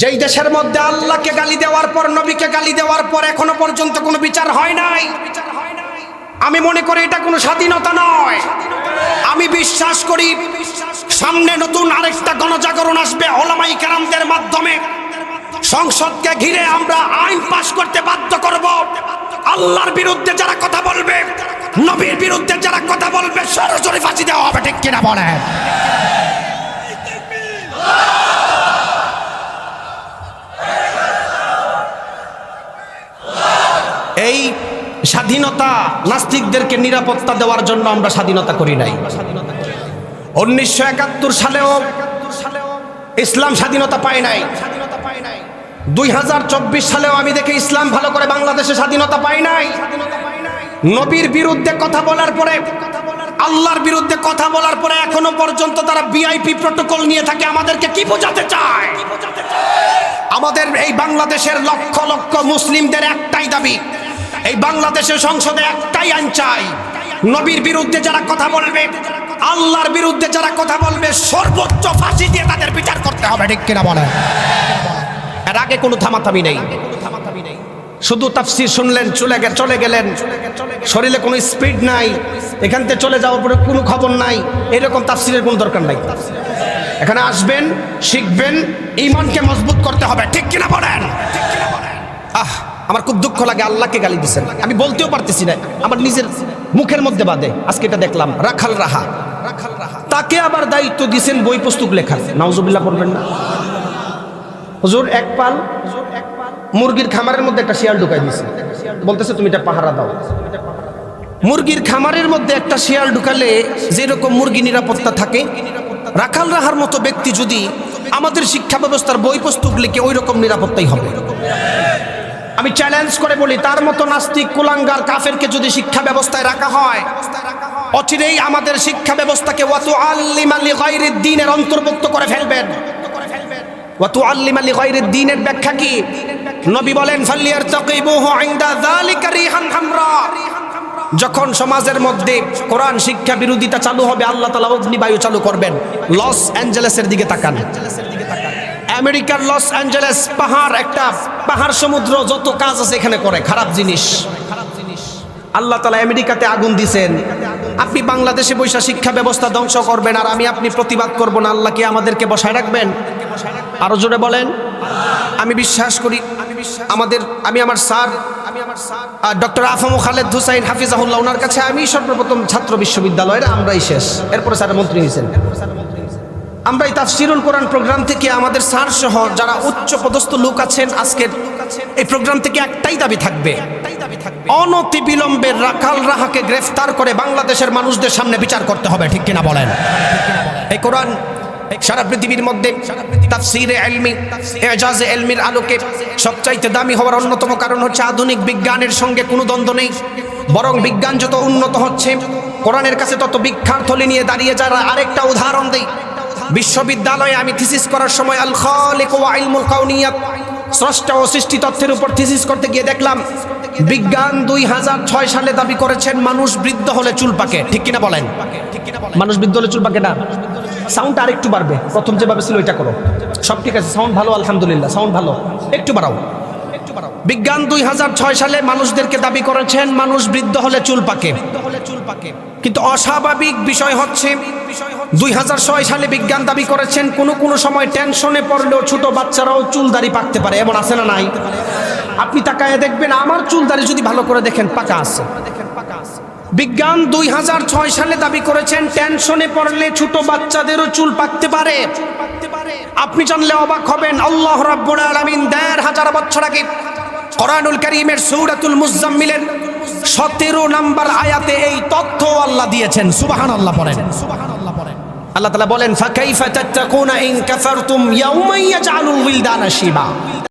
যেই দেশের মধ্যে আল্লাহকে গালি দেওয়ার পর, নবীকে গালি দেওয়ার পর এখনও পর্যন্ত কোনো বিচার হয় নাই। আমি মনে করি এটা কোনো স্বাধীনতা নয়। আমি বিশ্বাস করি সামনে নতুন আরেকটা গণজাগরণ আসবে ওলামাই কেরামদের মাধ্যমে। সংসদকে ঘিরে আমরা আইন পাশ করতে বাধ্য করব। আল্লাহর বিরুদ্ধে যারা কথা বলবে, নবীর বিরুদ্ধে যারা কথা বলবে, সরাসরি ফাঁসি দেওয়া হবে, ঠিক কিনা বলেন? এই স্বাধীনতা নাস্তিকদেরকে নিরাপত্তা দেওয়ার জন্য আমরা স্বাধীনতা করি নাই। উনিশশো একাত্তর সালেও ইসলাম স্বাধীনতা পায় নাই। দুই হাজার চব্বিশ সালেও আমি দেখি ইসলাম ভালো করে বাংলাদেশে স্বাধীনতা পায় নাই। নবীর বিরুদ্ধে কথা বলার পরে, আল্লাহর বিরুদ্ধে কথা বলার পরে এখনও পর্যন্ত তারা বিআইপি প্রটোকল নিয়ে থাকে। আমাদেরকে কি বোঝাতে চায়? আমাদের এই বাংলাদেশের লক্ষ লক্ষ মুসলিমদের একটাই দাবি এই বাংলাদেশের সংসদে একটাই আইন চাই। নবীর বিরুদ্ধে যারা কথা বলবে, আল্লাহর বিরুদ্ধে যারা কথা বলবে, সর্বোচ্চ ফাঁসি দিয়ে তাদের বিচার করতে হবে, ঠিক কিনা বলে এর আগে কোনো থামাথামি নেই। শুধু তাফসির শুনলেন, চলে চলে গেলেন। শরীরে কোনো স্পিড নাই। এখান থেকে চলে যাওয়ার পরে কোনো খবর নাই। এরকম তাফসিরের কোনো দরকার নাই। এখানে আসবেন, শিখবেন ইমানকে মজবুত করতে হবে, ঠিক কিনা বলেন? আহ! আমার খুব দুঃখ লাগে, আল্লাহকে গালি দিচ্ছেন আমি বলতেও পারতেছি না। আমার নিজের মুখের মধ্যে বাদে আজকে এটা দেখলাম। রাখাল রাহা। রাখাল রাহা তাকে আবার দায়িত্ব দিয়েছেন বই পুস্তক লেখার। নাউজুবিল্লাহ বলবেন না। হুজুর, এক পাল মুরগির খামারের মধ্যে একটা শিয়াল ঢুকাই দিয়েছে বলতেছে, তুমি এটা পাহারা দাও। মুরগির খামারের মধ্যে একটা শিয়াল ঢুকালে যেরকম মুরগি নিরাপত্তা থাকে, রাখাল রাহার মতো ব্যক্তি যদি আমাদের শিক্ষা ব্যবস্থার বই পুস্তক লিখে ওই রকম নিরাপত্তাই হবে। আমি চ্যালেঞ্জ করে বলি, তার মতো নাস্তিক, কুলাঙ্গার, কাফেরকে যদি শিক্ষা ব্যবস্থায় রাখা হয়, অচিরেই আমাদের শিক্ষা ব্যবস্থাকে ওয়াতু আল্লিমালি গায়রিদ দিনের অন্তর্ভুক্ত করে ফেলবেন। ওয়াতু আল্লিমালি গায়রিদ দিনের ব্যাখ্যা কি? নবী বলেন ফাল্লিয়ার তাকিবুহু ইনদা যালিকা রিহান হামরা। যখন সমাজের মধ্যে কোরআন শিক্ষা বিরোধিতা চালু হবে, আল্লাহ তালা অগ্নিবায়ু চালু করবেন। লস অ্যাঞ্জেলেসের দিকে তাকান। আমেরিকার লস অ্যাঞ্জেলেস পাহাড়, একটা পাহাড় সমুদ্র, যত কাজ আছে এখানে করে, খারাপ জিনিস। আল্লাহ তালা আমেরিকাতে আগুন দিছেন। আপনি বাংলাদেশে বৈশা শিক্ষা ব্যবস্থা ধ্বংস করবেন, আর আমি আপনি প্রতিবাদ করব না, আল্লাহ কি আমাদেরকে বসায় রাখবেন? আরও জোরে বলেন। আমি বিশ্বাস করি, আমাদের, আমি আমার স্যার আমি আমার স্যার ডক্টর আফামু খালেদ হুসাইন হাফিজাহুল্লাহ, ওনার কাছে আমি সর্বপ্রথম ছাত্র বিশ্ববিদ্যালয়ের আমরাই শেষ। এরপরে স্যার মন্ত্রী হয়েছেন। আমরা এই তাফসিরুল কোরআন প্রোগ্রাম থেকে আমাদের স্যার সহ যারা উচ্চ পদস্থ লোক আছেন আজকের এই প্রোগ্রাম থেকে একটাই দাবি থাকবে। অনতি বিলম্বে রাখাল রাহাকে গ্রেফতার করে বাংলাদেশের মানুষদের সামনে বিচার করতে হবে, ঠিক কিনা বলেন? এই কোরআন সারা পৃথিবীর মধ্যে তাফসিরে এলমি, এজাজে এলমির আলোকে সবচাইতে দামি হওয়ার অন্যতম কারণ হচ্ছে আধুনিক বিজ্ঞানের সঙ্গে কোনো দ্বন্দ্ব নেই। বরং বিজ্ঞান যত উন্নত হচ্ছে, কোরআনের কাছে তত বিখ্যাত থলি নিয়ে দাঁড়িয়ে যারা আরেকটা উদাহরণ দেই বিশ্ববিদ্যালয়ে আমি থিসিস করার সময় আল খালিক ওয়া ইলমুল কাউনিয়াত স্রষ্টা ও সৃষ্টি তথ্যের উপর থিসিস করতে গিয়ে দেখলাম, বিজ্ঞান দুই হাজার ছয় সালে দাবি করেছেন মানুষ বৃদ্ধ হলে চুল পাকে। ঠিক কিনা বলেন? মানুষ বৃদ্ধ হলে চুল পাকে না? সাউন্ড আর একটু বাড়বে। প্রথম যেভাবে ছিল ওইটা করো। সব ঠিক আছে, সাউন্ড ভালো, আলহামদুলিল্লাহ, সাউন্ড ভালো। একটু বাড়াও। বিজ্ঞান দুই হাজার ছয় সালে মানুষদেরকে দাবি করেছেন, মানুষ বৃদ্ধ হলে চুল পাকে। কিন্তু অস্বাভাবিক বিষয় হচ্ছে দুই হাজার ছয় সালে বিজ্ঞান দাবি করেছেন, কোনো কোনো সময় টেনশনে পড়লেও ছোট বাচ্চারাও চুল দাড়ি পাকতে পারে। এমন আছে না নাই? আপনি তাকায় দেখবেন, আমার চুল দাড়ি যদি ভালো করে দেখেন, পাকা আছে। বিজ্ঞান দুই হাজার ছয় সালে দাবি করেছেন, টেনশনে পড়লে ছোট বাচ্চাদেরও চুল পাকতে পারে। আপনি জানলে অবাক হবেন, আল্লাহ রাব্বুল আলামিন দেড় হাজার বছর আগে কোরআনুল কারীমের সূরাতুল মুজাম্মিলের সতেরো নাম্বার আয়াতে এই তথ্য আল্লাহ দিয়েছেন। সুবাহান আল্লাহ পরে আল্লাহ তালা বলেন শিবা।